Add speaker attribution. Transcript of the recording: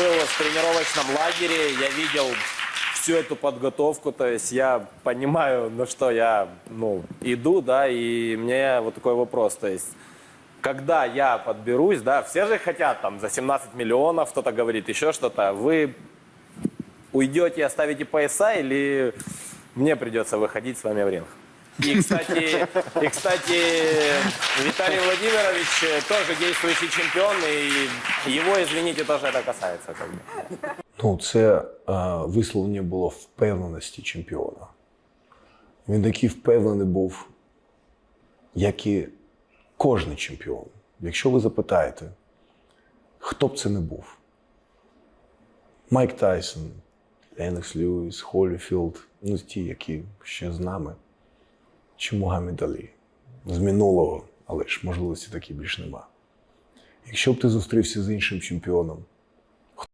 Speaker 1: был в тренировочном лагере, я видел всю эту подготовку, то есть я понимаю, на что я ну, иду, да, и мне вот такой вопрос, то есть когда я подберусь, да, все же хотят там за 17 миллионов, кто-то говорит еще что-то, вы уйдете и оставите пояса или мне придется выходить с вами в ринг? И, кстати, и, кстати, Виталий Владимирович э, тоже действующий чемпион, и его, извините, тоже это касается. Как бы.
Speaker 2: Ну, це е, висловлення було впевненості чемпіона. Він такий впевнений був, як і кожен чемпіон. Якщо ви запитаєте, хто б це не був? Майк Тайсон, Ленокс Льюіс, Холліфілд, ну ті, які ще з нами, чи Мухаммед Алі. З минулого, але ж можливості такі більш нема. Якщо б ти зустрівся з іншим чемпіоном,